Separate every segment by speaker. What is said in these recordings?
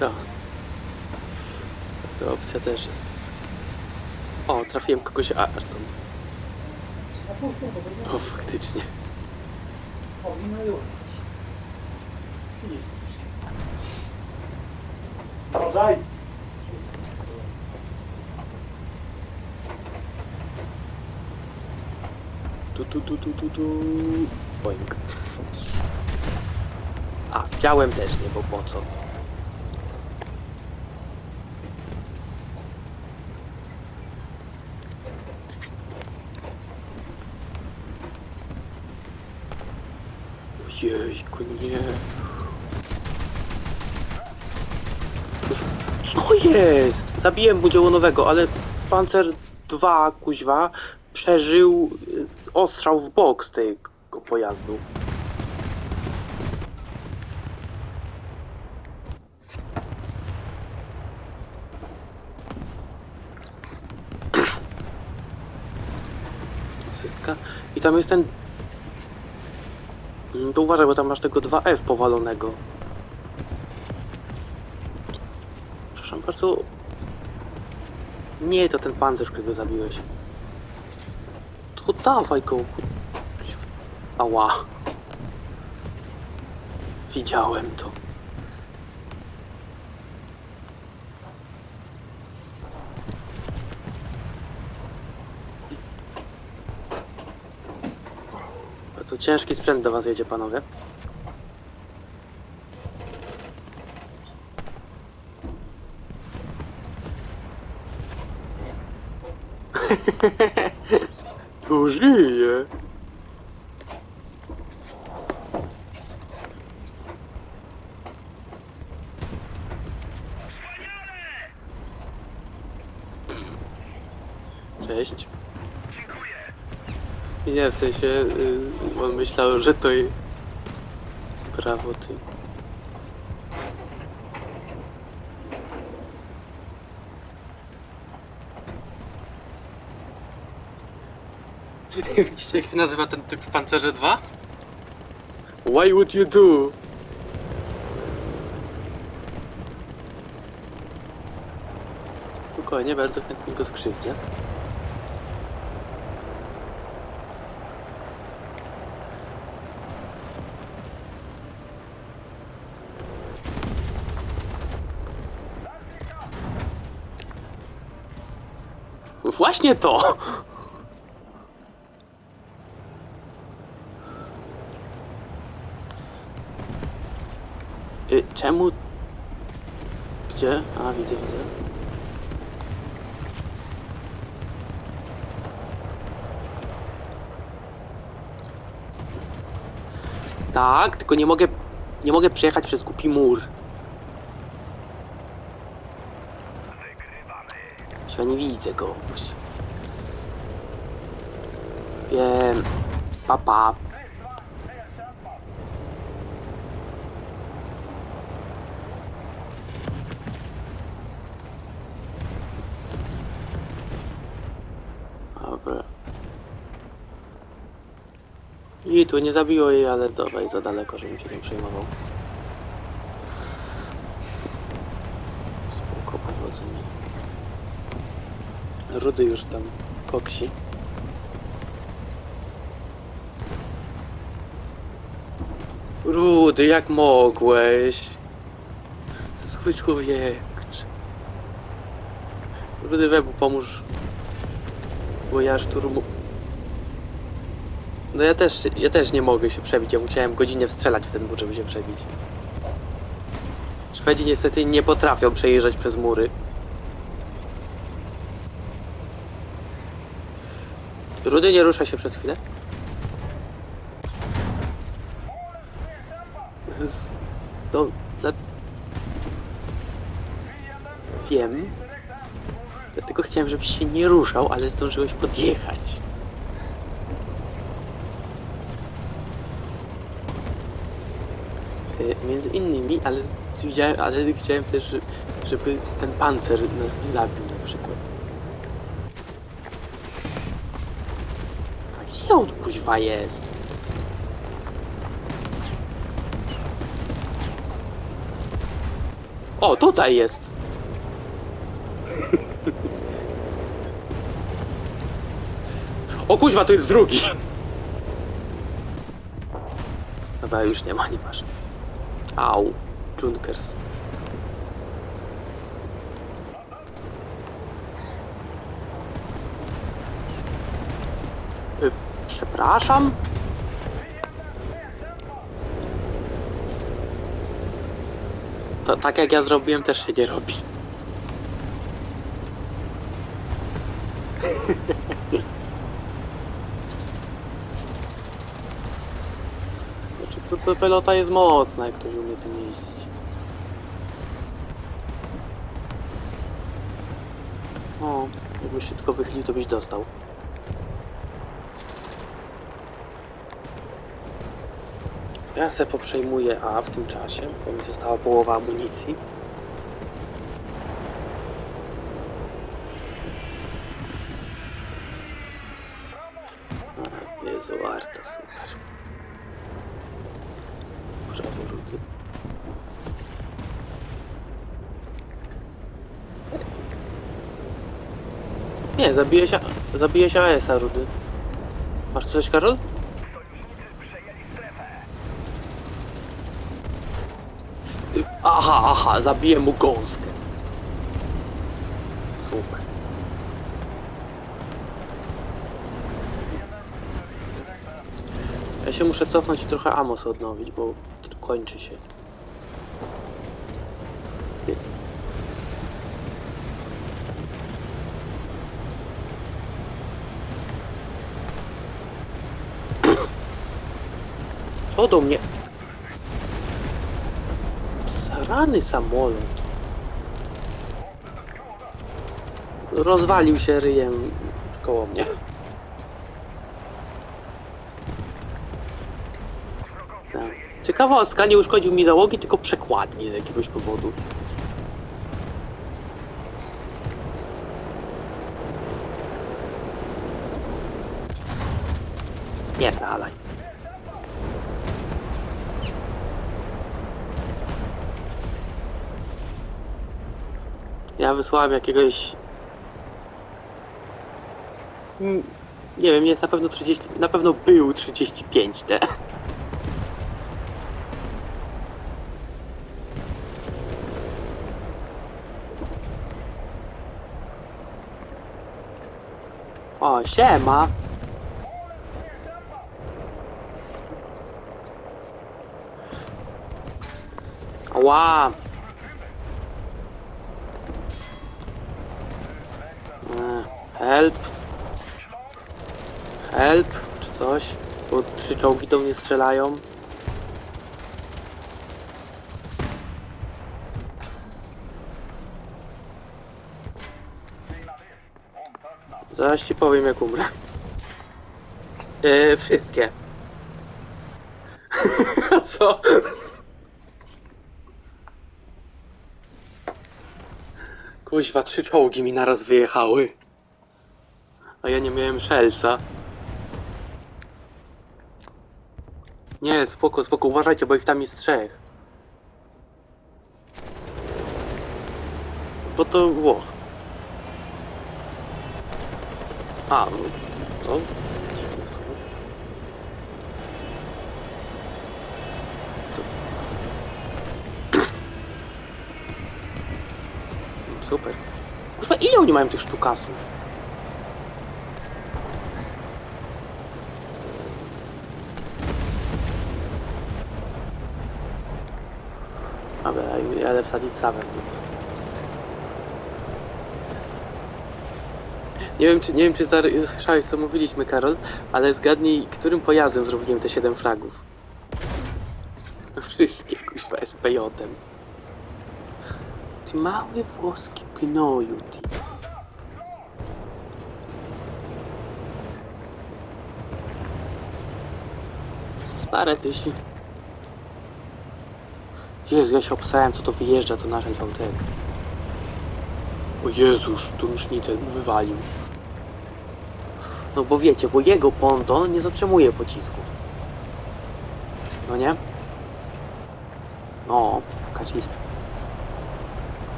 Speaker 1: Co? Ta opcja też jest. O, trafiłem kogoś Arton. O, faktycznie.
Speaker 2: Daj.
Speaker 1: Tu, tu, tu, tu, tu, tu. Boing. A, białem też nie, bo po co? Ojejku, nie. Co jest? Zabiłem budziełonowego, ale pancer 2, kuźwa, przeżył y, ostrzał w bok z tego pojazdu. I tam jest ten... Mm, To uważaj, bo tam masz tego 2F powalonego. Przepraszam bardzo. Nie, to ten pancerz, którego zabiłeś. To dawaj go. Ała. Widziałem to. To ciężki sprzęt do was jedzie, panowie. To żyje. Cześć. Nie, w sensie y, on myślał, że to jej prawo ty. Widzicie jak się nazywa ten typ w Pancerze 2? Why would you do? Spokojnie, bardzo chętnie go skrzywdzę. Właśnie to! Y, czemu? Gdzie? A, widzę, widzę. Tak, tylko nie mogę, nie mogę przejechać przez głupi mur. Ja nie widzę go. Wiem. Papa. I tu nie zabiło jej, ale dawaj za daleko, żebym się tym przejmował. Spoko, powodzenia. Rudy już tam koksi. Rudy, jak mogłeś? To zły człowiek. Rudy, Webu, pomóż. Bo ja szturmu... No ja też, ja też nie mogę się przebić. Ja musiałem godzinę wstrzelać w ten mur, żeby się przebić. Szwedzi niestety nie potrafią przejeżdżać przez mury. Rudy nie rusza się przez chwilę. Z... Dla... Wiem. Dlatego chciałem, żebyś się nie ruszał, ale zdążyłeś podjechać. Y, Między innymi, ale ale chciałem też, że- żeby ten pancer nas nie zabił na przykład. On kuźwa jest? O, tutaj jest. O kuźwa, to jest drugi. Dobra, już nie ma, nie masz. Au, Junkers. Y, Przepraszam? To tak jak ja zrobiłem też się nie robi. Znaczy to, to pelota jest mocna, jak ktoś umie tym jeździć. O, jakbyś się tylko wychylił, to byś dostał. Ja se poprzejmuję A w tym czasie, bo mi została połowa amunicji. A, Arta, super. Prawo rzuty. Nie, zabije się, zabije się AS-a, Rudy. Masz coś, Karol? Y, Zabiję mu gąskę. Super. Ja się muszę cofnąć i trochę amos odnowić, bo kończy się. Co do mnie? Rany samolot. Rozwalił się ryjem koło mnie. Tak. Ciekawostka, nie uszkodził mi załogi, tylko przekładnie z jakiegoś powodu. Ja wysłałem jakiegoś... Mm, Nie wiem, jest na pewno 30... Na pewno był 35D. O, siema! Ła! Help. Help, czy coś? Bo trzy czołgi do mnie strzelają. Zaraz ci powiem jak umrę. E, wszystkie. Co? Kuźwa, trzy czołgi mi naraz wyjechały. A ja nie miałem szelsa. Nie, spoko, spoko, uważajcie, bo ich tam jest trzech. Bo to Włoch. A, no, no. Super. Kurwa, ile oni mają tych sztukasów? Jadę wsadzić samym. Nie wiem, czy, nie wiem, czy słyszałeś, co mówiliśmy, Karol, ale zgadnij, którym pojazdem zrobiłem te 7 fragów. Wszystkie, kuźwa, SPJ-em. Ty mały włoski gnoju, ty. Stare tysi. Jezu, ja się obstałem, co to wyjeżdża, to nasz LVT. O Jezus, tu rusznicę mu wywalił. No bo wiecie, bo jego ponton nie zatrzymuje pocisków. No nie? No, Kaciński.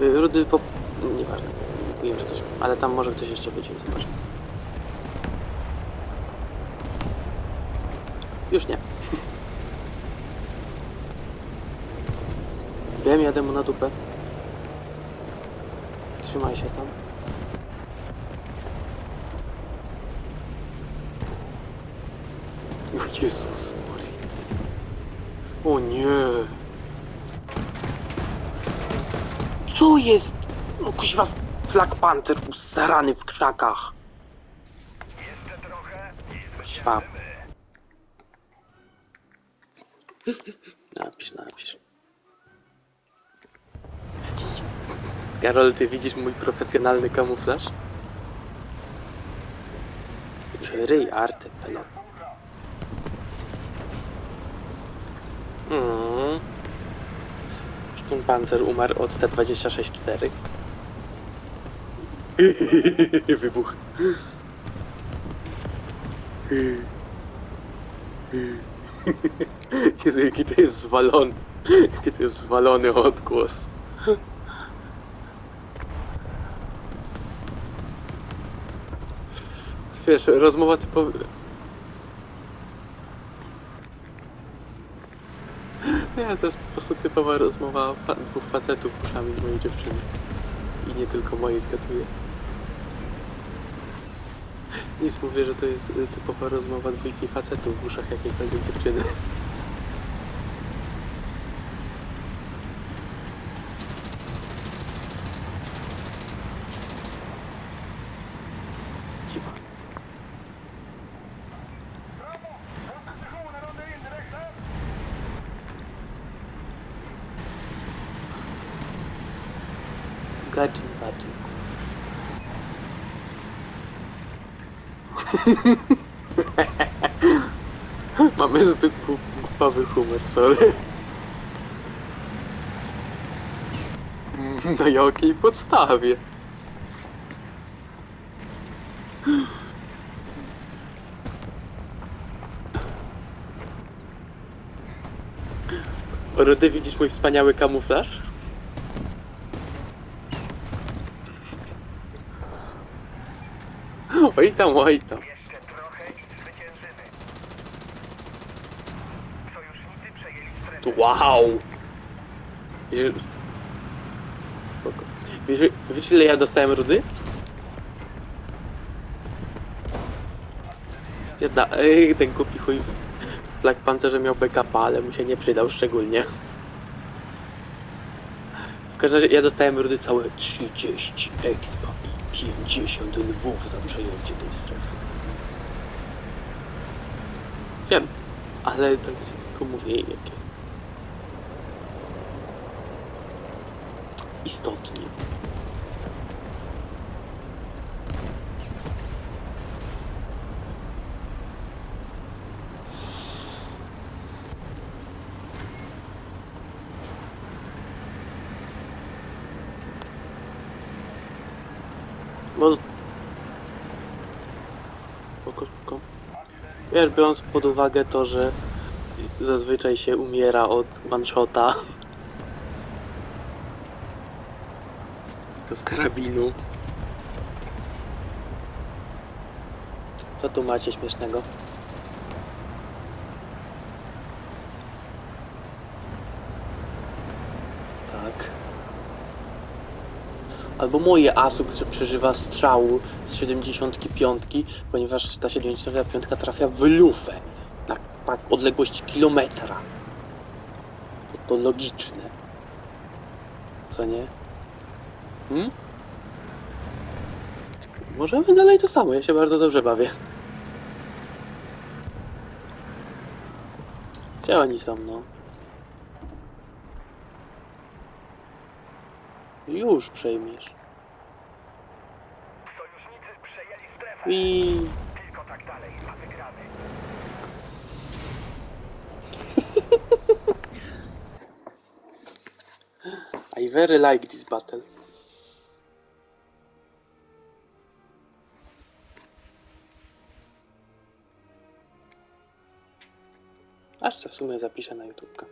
Speaker 1: Y, Rudy po... Nieważne. Mówiłem, że coś... Ale tam może ktoś jeszcze będzie, zobacz. Już nie. Wiem, jadę mu na dupę. Trzymaj się tam. O Jezus Maria. O nie. Co jest? No kuźwa, Black Panther ustarany w krzakach. Kuźwa. Napisz, napisz. Karol, ty widzisz mój profesjonalny kamuflaż? Ryj artę, pelon. Mm. Ten panter umarł od T-26-4. Wybuch. Jezu, jaki to jest zwalony. Jaki to jest zwalony odgłos. Wiesz, rozmowa typowa... Nie, to jest po prostu typowa rozmowa fa dwóch facetów uszami mojej dziewczyny. I nie tylko mojej zgaduję. Nic mówię, że to jest y, typowa rozmowa dwójki facetów w uszach jakiejkolwiek dziewczyny. Gadzin, gadzin. Mamy zbyt głup- głupawy humor, sorry. Na jakiej podstawie? Rudy, widzisz mój wspaniały kamuflaż? Oj tam, oj tam.
Speaker 3: Jeszcze trochę i zwyciężymy. Sojusznicy przejęli strefę.
Speaker 1: Wow! Wiesz... Spoko. Wiesz, wiesz ile ja dostałem rudy? Jedna, ej, ten głupi chuj Black Pantherze miał backupa, ale mu się nie przydał szczególnie. W każdym razie ja dostałem rudy całe 30 expa 50 lwów za przejęcie tej strefy. Wiem, ale tak sobie tylko mówię jakie. Istotnie. Bo... Spoko, spoko. Wiesz, biorąc pod uwagę to, że zazwyczaj się umiera od one-shota. To z karabinu. Co tu macie śmiesznego? Tak. Albo moje ASU, które przeżywa strzału z 75, ponieważ ta 75 trafia w lufę na odległości kilometra. To, to logiczne. Co nie? Hmm? Możemy dalej to samo, ja się bardzo dobrze bawię. Gdzie oni są, no? Już przejmiesz.
Speaker 3: Sojusznicy przejęli strefę.
Speaker 1: I
Speaker 3: Tylko tak dalej, a wygramy.
Speaker 1: I very like this battle. Aż się w sumie zapiszę na YouTubka.